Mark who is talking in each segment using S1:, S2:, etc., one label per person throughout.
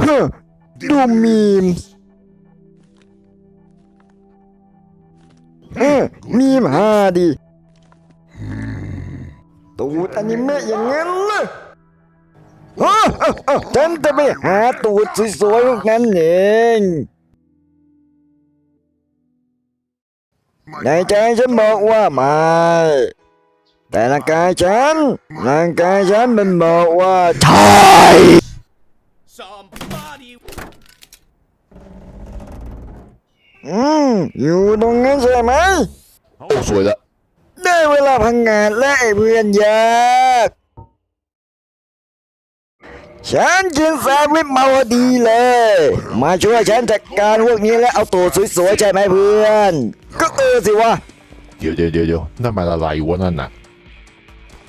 S1: เฮ้อดูมีมเออมีมหาดีตูดอนิเมะอย่างนั้นเลยฮะเอ้าเอ้าฉันจะไปหาตูดสวยๆพวกนั้นเองในใจฉันบอกว่าไม่แต่ร่างกายฉันร่างกายฉันมันบอกว่าใช่ อืมอยู่ตรงนั้นใช่ไหม
S2: โอ้สวยละ
S1: ได้เวลาพังงานและไอ้เพื่อนยากฉันกินแซนด์วิชมาพอดีเลย มาช่วยฉันจัดการพวกนี้และเอาตัวสวยๆใช่ไหมเพื่อน ก็เออสิวะ
S2: เดี๋ยวเดี๋ยวเดี๋ยวเดี๋ยวนั่นมันอะไรวะนั่นน่ะ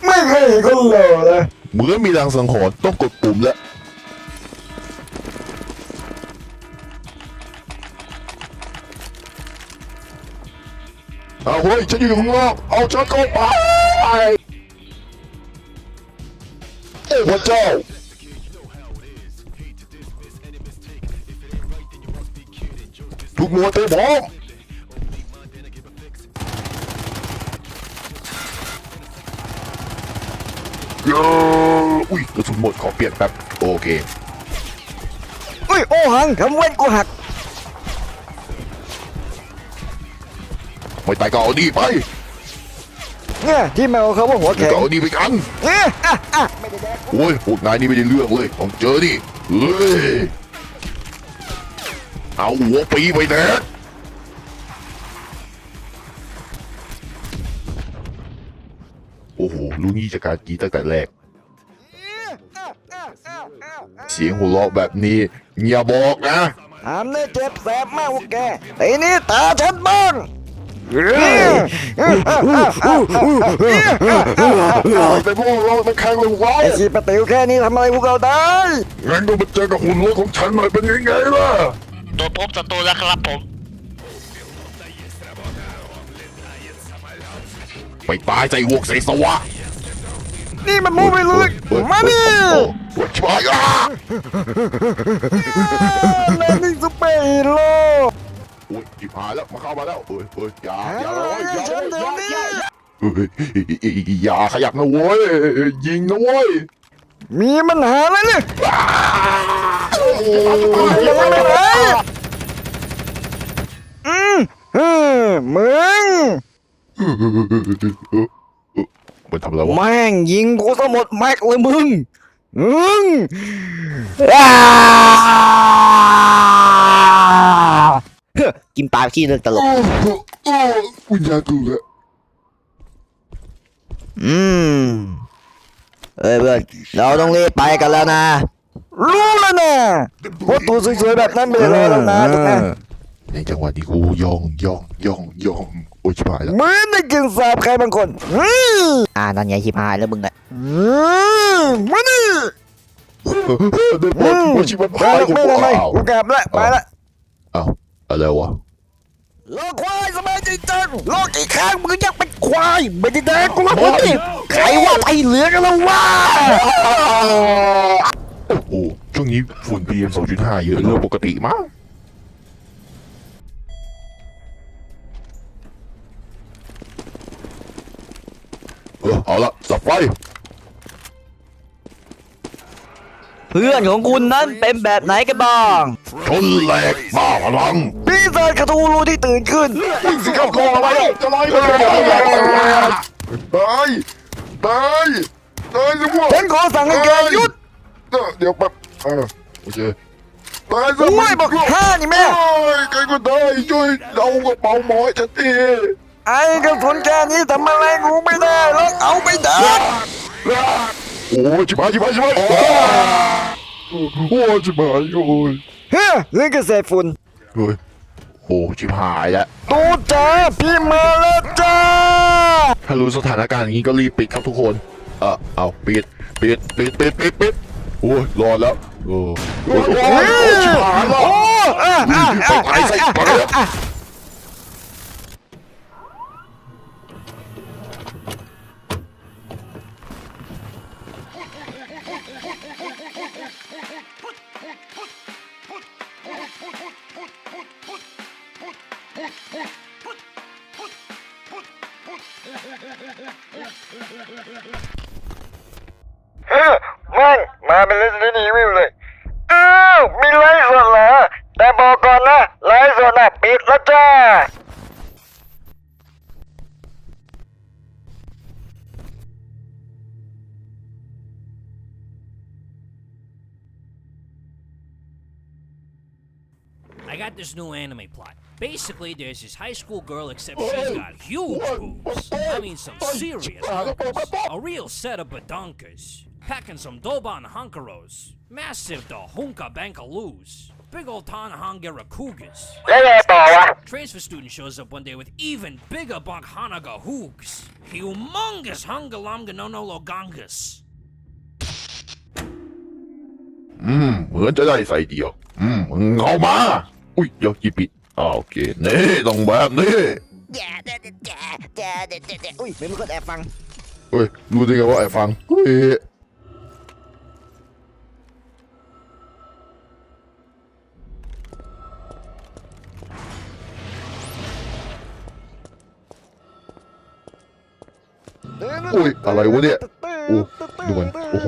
S1: ไม่เคยเห็นคนหล่อเลย
S2: เหมือนมีรางสังหรณ์ต้องกดปุ่มแล้ว เอาเฮ้ยฉันอยู่ข้างนอกเอาฉันเข้าไปโอ้พระเจ้าทุกหมวดเตะบอมเย้อุ้ยกระสุนหมดขอเปลี่ยนแป๊บโอเค
S1: อุ้ย โอ้หังทำเว้นกูหัก
S2: ไม่ตายก็เอาดีไป
S1: เนี่ยที่แมวเขาว่าหัว
S2: แล้
S1: แข็
S2: ว
S1: ง
S2: ก็เอาดีไปกัน
S1: เนี่ยอะอะ
S2: โอ้ยพวกนายนี่ไม่ได้เรื่องเลยต้องเจอดิเฮ้ยเอาหัวปีไปแนะโอ้โหรู้งี้จากการกรีดตั้งแต่แรกเสียงหัวเราะแบบนี้อย่าบอกนะ
S1: ถามได้เจ็บแสบมากพวกแกไอ้นี่ตาฉันบ้าง
S2: แต่พวกเราต้องแข่งเลยว้
S1: ไอ้ชีปะติวแค่นี้ทำอะไรพวกเราได้
S2: งั้นก็มาเจอกับหุ่นรถของฉันหน่อยเป็นยังไงล่ะ
S3: ตัวพบศัตรูแล้วครับผม
S2: ไปตายใจวกใส่สวะ
S1: นี่มันมูไปเลยมาดิ
S2: โอ้ยชิบหายอะ
S1: นดิ้งซุปเปอร์ฮีโร่
S2: โอ้ยชิบหายแล้วมาเข้ามาแล้วเอ้ยเอ้ยอย่าอย่า
S1: เอา
S2: เลยอย่า
S1: ฉันเดี๋ยวนี้
S2: เฮ้ยอย่าขยับนะเว้ยยิงนะเว้ย
S1: มีปัญหาแล้วเนี่ย
S2: อย่าไปเลย
S1: อืมเออมึง
S2: มันทำอะไรวะ
S1: แม่งยิงกูซะหมดแม็กเลยมึงมึงอ้าเฮ้อ กินปลาขี้เรื่องตลก
S2: โอ้โหโอ้วิญญาณกูเลย
S1: อืมเอ้ยเพื่อนเราต้องรีบไปกันแล้วนะ รู้แล้วนะว่าตัวสวยๆแบบนั้นไม่ได้รอแล้วนะถูกไหม
S2: ในจังหวะที่กูย่องย่องย่องย่องโอ้ยชิบหายแล้ว
S1: เหมือนได้กินสาบใครบางคนอืมอ่านั่นไงชิบหายแล้วมึงอะอืมมาดิ
S2: เดินบ
S1: อื
S2: น
S1: ม
S2: บนชิบ
S1: ไป
S2: หาย
S1: ละ
S2: กู
S1: ไม่ทำไม
S2: อ้าว
S1: กูกลับละไปละ
S2: อ้าวอะไรวะ
S1: โลกควายสบายใจจังโลกกี่ครั้งมึงยังเป็นควายไม่ได้แดงกูแล้วมึงดิใครว่าไทยเหลือกันแล้ววะ
S2: โอ้โหช่วงนี้ฝุ่น PM 2.5 เยอะเรื่องปกติมั้งเออเอาละสับไฟ
S1: เพื่อนของคุณนั้นเป็นแบบไหนกันบ้าง
S2: ชนแหลกบ้าพลัง
S1: ปีศาจคาทูรูที่ตื่นขึ้น
S2: สิเข้าคออะไรจะไล่ไปตายตายตายสิวะ
S1: ฉันขอสั่งให้แกหยุด
S2: เดี๋ยวแป๊บเออโอเคตายซะ
S1: โอ้ยบอกฆ่านี่แม่
S2: โอ้ยใครก็ได้ช่วยเอากระเป๋าหมอให้ฉันที
S1: ไอ้กระสุนแค่นี้ทำอะไรกูไม่ได้หรอกเอาไปดัก
S2: โอ้ยชิบหายชิบหายชิบหายโอ้โอ้ยชิบหายโอ้ย
S1: เฮ้ยเรื่องเกษตรฝุ่น
S2: เฮ้ย โอ้ชิบหายแล้ว
S1: ตูจ้าพี่มาแล้วจ้า
S2: ถ้ารู้สถานการณ์อย่างนี้ก็รีบปิดครับทุกคน เออเอาปิดปิดปิดปิดปิดปิดโอ้ยรอดแล้วโอ้โอ้ยโอ้ยโอ้ยชิบหายแล้ว
S1: โอ้อะอะ
S2: ไปตายใส่ไเออแม่
S4: งมาเป็น Resident Evil เลย อ้าว มีไลฟ์สดเหรอ แต่บอกก่อนนะ ไลฟ์สดน่ะปิดแล้วจ้า
S5: got this new anime plot. Basically, there's this high school girl, except she's got huge boobs. I mean, some serious boobs. A real set of badonkas. Packing some Doban Hunkaros. Massive the Hunka Bankaloos. Big old Tanahangara Cougars.
S4: แล้วไงต่อวะ
S5: Transfer student shows up one day with even bigger Bunk Hanaga hoogs. Humongous Hungalamga no no logangas.
S2: อืม เหมือนจะได้ใส่เดียว อืมมึงเอามา อุ้ยเดี๋ยวจีปิดอ่าโอเคนี่ต้องแบบนี้
S4: แย่แย่แย่แย่แย่แย่แย่อุ้ยไม่มีคนแอบฟัง
S2: เฮ้ยรู้ได้ไงว่าไอ้ฟังเฮ้ยอุ้ยอะไรวะเนี่ยโอ้ดูมันโอ้โห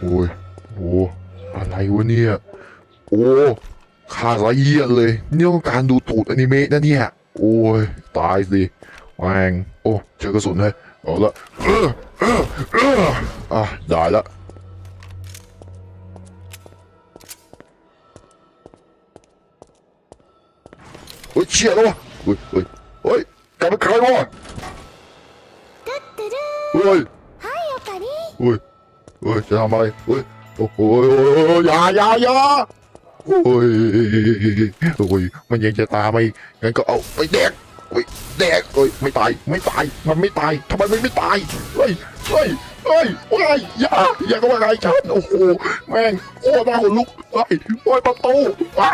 S2: โอ้ยโอ้อะไร วะเนี่ย โอ้ขาดละเอียดเลยเนี่ต้องการดูตูดอนิเมะนะเนี่ย โอ้ย ตายสิแวงโอ้ เจอกระสุนเลยเอาละเออเอออะได้ละเฮ้ยเชี่ยแล้วะเฮ้ยเฮ้ยเฮ้ยกลับมาใครวะเฮ้ยเฮ้ยเฮ้ยจะทำอะไรเฮ้ย โอ้โหอย่าอย่าอย่าโอ้ยโอ้ยมันยังจะตามไปงั้นก็เอาไปแดกเฮ้ยแดกเฮ้ยไม่ตายไม่ตาย มันไม่ตายทำไมมันไม่ตายเฮ้ยเฮ้ยเฮ้ยเฮ้ยอย่าอย่าก็มาไงฉันโอ้โหแม่งโอ้หน้าขนลุกเฮ้ยโอ้ยประตูอ้า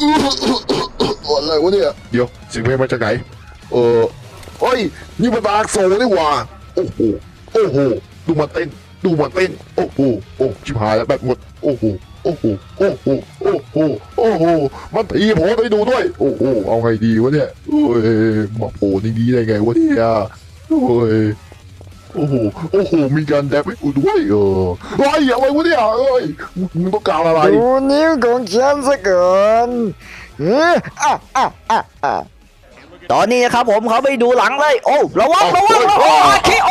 S2: อื้ออะไรวะเนี่ยเดี๋ยวเสิ่งเพลงมาจากไหนเออเฮ้ยนี่มันดาร์กโซลนี่หว่าโอ้โหโอ้โหดูมันเต้น ดูมันเต้นโอ้โหโอ้ชิบหายแล้วแบบหมดโอ้โหโอ้โหโอ้โหโอ้โหโอ้โหมันตีผมไปดูด้วย โอ้โหเอาไงดีวะเนี่ยโอ้ยมาโผล่ในนี้ได้ไงวะเนี่ยโอ้ยโอ้โห โอ้โห มีการแดบให้กูด้วยเออเฮ้ยอะไรวะเนี่ยเอ้ยมึงต้องการอะไร
S4: ดูนิ้วของฉันซะก่อนเอออะอะอะอะตอนนี้นะครับผมเขาไปดูหลังเลย โอ้ ระวัง ระวังระวังอาคิโอ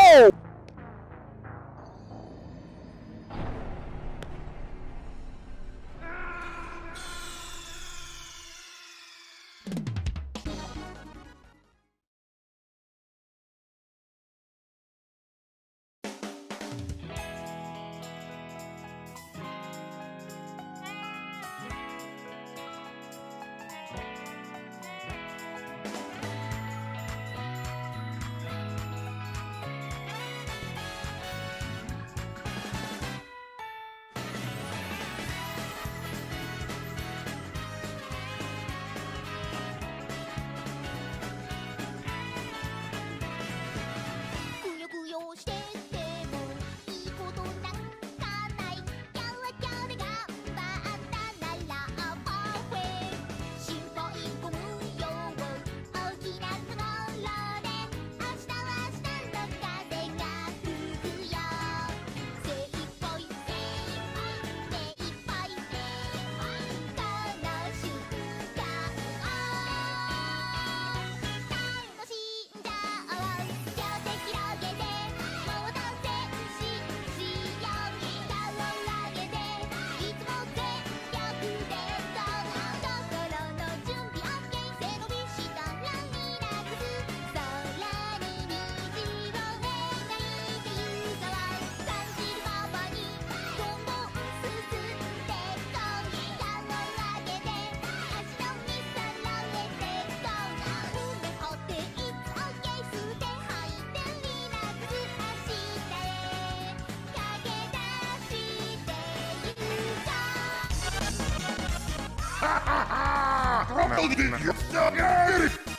S6: I'll
S2: get you.